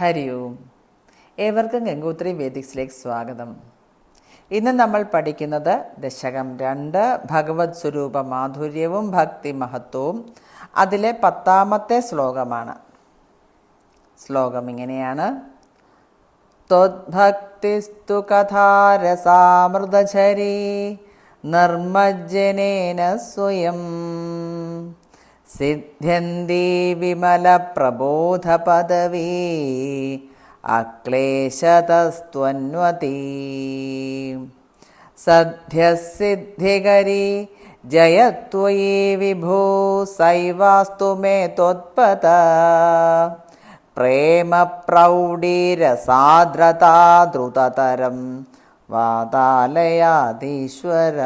ഹരി ഓം. ഏവർക്കും ഗംഗോത്രി വേദിക്സിലേക്ക് സ്വാഗതം. ഇന്ന് നമ്മൾ പഠിക്കുന്നത് ദശകം രണ്ട് ഭഗവത് സ്വരൂപ മാധുര്യവും ഭക്തി മഹത്വവും. അതിലെ പത്താമത്തെ ശ്ലോകമാണ്. ശ്ലോകം ഇങ്ങനെയാണ്. ത്വദ്ഭക്തിസ്തു കഥാരസാമൃതചരീ നിർമ്മജ്ജനേന സ്വയം. സിദ്ധ്യന്തി വിമലപ്രബോധപദവീ അക്ലേശതസ്ത്വന്വതി. സദ്യസിദ്ധികരി ജയത്വയി വിഭോ സൈവാസ്തു മേ ത്വത്പത. പ്രേമപ്രൗഢീരസാദ്രതാ ദ്രുതതരം വാതാലയാധീശ്വര.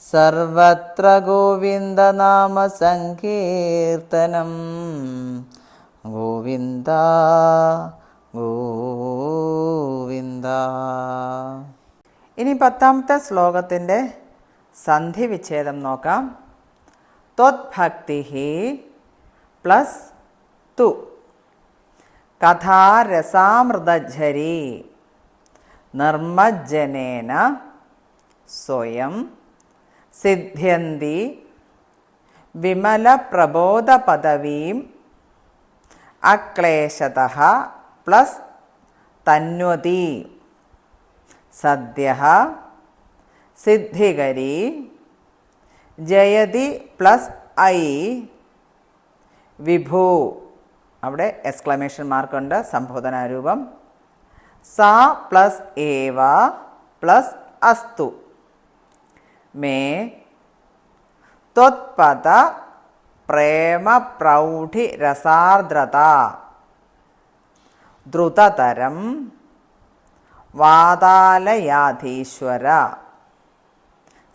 സർവത്ര ഗോവിന്ദനാമസങ്കീർത്തനം. ഗോവിന്ദ ഗോവിന്ദ. ഇനി പത്താമത്തെ ശ്ലോകത്തിന്റെ സന്ധി വിച്ഛേദം നോക്കാം. ത്വത്ഭക്തി പ്ലസ് തു. കഥാരസാമൃതഝരി നിർമ്മജ്ജനേന സ്വയം സിദ്ധ്യന്തി വിമലപ്രബോധപദവീം അക്ലേശത പ്ലസ് തന്വതി. സദ്യ സിദ്ധികരി ജയതി പ്ലസ് ഐ. വിഭു. അവിടെ എക്സ്ക്ലമേഷൻ മാർക്കുണ്ട് സംബോധനാരൂപം. സ പ്ലസ് ഏവ പ്ലസ് അസ്തു. മേ പ്രൗഢി രസാർദ്രത. ദ്രുതതരം വാതാലയാധീശ്വര.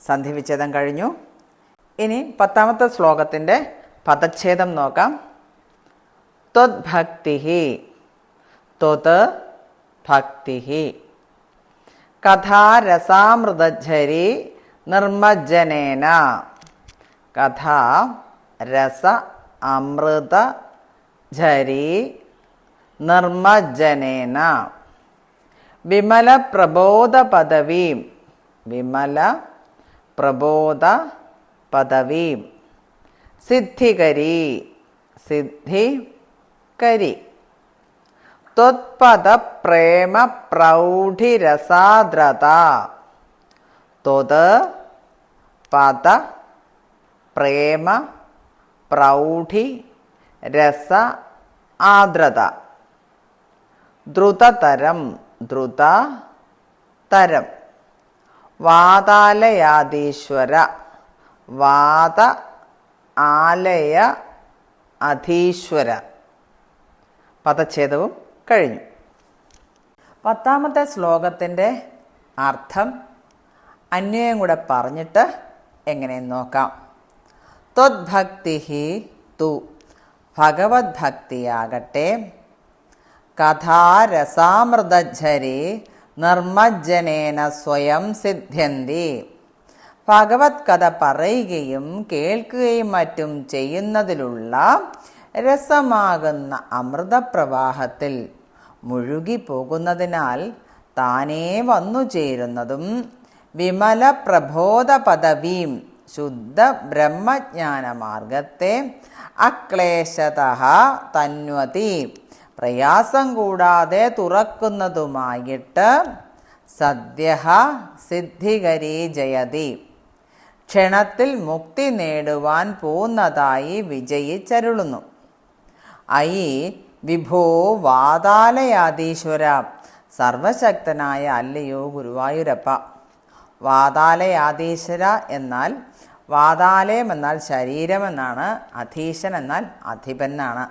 സന്ധിവിച്ഛേദം കഴിഞ്ഞു. ഇനി പത്താമത്തെ ശ്ലോകത്തിന്റെ പദച്ഛേദം നോക്കാം. ത്വദ്ഭക്തി ത്വത് ഭക്തി കഥാരസാമൃതഝരി നിർമ്മജ്ജനേന കഥ രസ അമൃത ഝരി നിർമ്മജനേന. വിമല പ്രബോധ പദവീം. വിമല പ്രബോധ പദവീം. സിദ്ധികരി. സിദ്ധികരി. ത്വത്പദ പ്രേമ പ്രൗഢിരസാദ്രത ത്വത് പത പ്രേമ പ്രൗഢി രസ ആദ്രത ദ്രുതതരം ദ്രുത തരം വാതാലയാധീശ്വര വാത ആലയ അധീശ്വര. പദച്ഛേദവും കഴിഞ്ഞു. പത്താമത്തെ ശ്ലോകത്തിന്റെ അർത്ഥം അന്വയം കൂടെ പറഞ്ഞിട്ട് എങ്ങനെയെന്ന് നോക്കാം? ത്വദ്ഭക്തി തു ഭഗവത് ഭക്തിയാകട്ടെ കഥാരസാമൃതരി നിർമ്മജ്ജനേന സ്വയം സിദ്ധ്യന്തി. ഭഗവത് കഥ പറയുകയും കേൾക്കുകയും മറ്റും ചെയ്യുന്നതിലുള്ള രസമാകുന്ന അമൃതപ്രവാഹത്തിൽ മുഴുകി പോകുന്നതിനാൽ താനേ വന്നു ചേരുന്നതും വിമല പ്രബോധ പദവീം ശുദ്ധ ബ്രഹ്മജ്ഞാനമാർഗത്തെ അക്ലേശത തന്വതി. പ്രയാസം കൂടാതെ തുറക്കുന്നതുമായിട്ട് സദ്യ സിദ്ധികരി ജയതി. ക്ഷണത്തിൽ മുക്തി നേടുവാൻ പോകുന്നതായി വിജയിച്ചരുളുന്നു ഐ വിഭോ വാതാലയാധീശ്വര. സർവശക്തനായ അല്ലയോ ഗുരുവായൂരപ്പ. വാതാലയാധീശ്വര എന്നാൽ വാതാലയം എന്നാൽ ശരീരമെന്നാണ് അധീശൻ എന്നാൽ അധിപനാണ്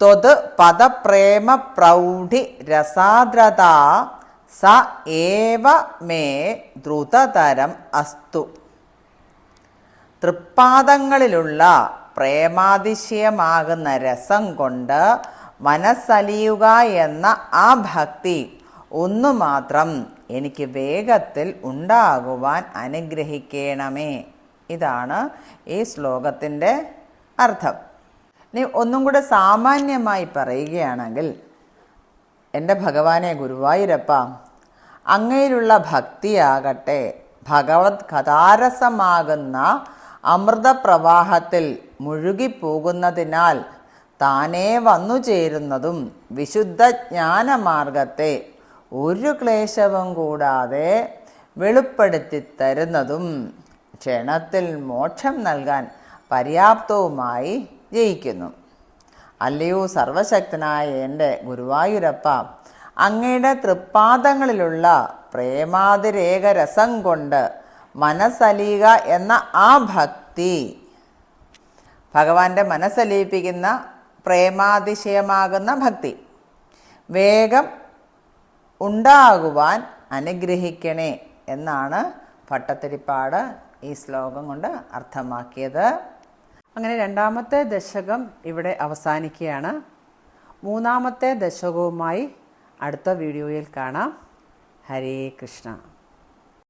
ത്വത് പദപ്രേമ പ്രൗഢി രസാദ്രത സ ഏവ മേ ദ്രുതതരം അസ്തു. തൃപ്പാദങ്ങളിലുള്ള പ്രേമാതിശയമാകുന്ന രസം കൊണ്ട് മനസ്സലിയുക എന്ന ആ ഭക്തി ഒന്നു മാത്രം എനിക്ക് വേഗത്തിൽ ഉണ്ടാകുവാൻ അനുഗ്രഹിക്കണമേ. ഇതാണ് ഈ ശ്ലോകത്തിന്റെ അർത്ഥം. ഇനി ഒന്നും കൂടെ സാമാന്യമായി പറയുകയാണെങ്കിൽ എന്റെ ഭഗവാനെ ഗുരുവായൂരപ്പ അങ്ങയിലുള്ള ഭക്തിയാകട്ടെ ഭഗവത് കഥാരസമാകുന്ന അമൃതപ്രവാഹത്തിൽ മുഴുകിപ്പോകുന്നതിനാൽ താനേ വന്നു ചേരുന്നതും വിശുദ്ധ ജ്ഞാനമാർഗത്തെ ഒരു ക്ലേശവും കൂടാതെ വെളിപ്പെടുത്തി തരുന്നതും ക്ഷണത്തിൽ മോക്ഷം നൽകാൻ പര്യാപ്തവുമായി ജയിക്കുന്നു. അല്ലയോ സർവശക്തനായ എന്റെ ഗുരുവായൂരപ്പ അങ്ങയുടെ തൃപ്പാദങ്ങളിലുള്ള പ്രേമാതിരേക രസം കൊണ്ട് മനസ്സലിയുക എന്ന ആ ഭക്തി ഭഗവാന്റെ മനസ്സലിയിപ്പിക്കുന്ന പ്രേമാതിശയമാകുന്ന ഭക്തി. വേഗം ഉണ്ടാകുവാൻ അനുഗ്രഹിക്കണേ എന്നാണ് ഭട്ടത്തിരിപ്പാട് ഈ ശ്ലോകം കൊണ്ട് അർത്ഥമാക്കിയത്. അങ്ങനെ രണ്ടാമത്തെ ദശകം ഇവിടെ അവസാനിക്കുകയാണ്. മൂന്നാമത്തെ ദശകവുമായി അടുത്ത വീഡിയോയിൽ കാണാം. ഹരേ കൃഷ്ണ.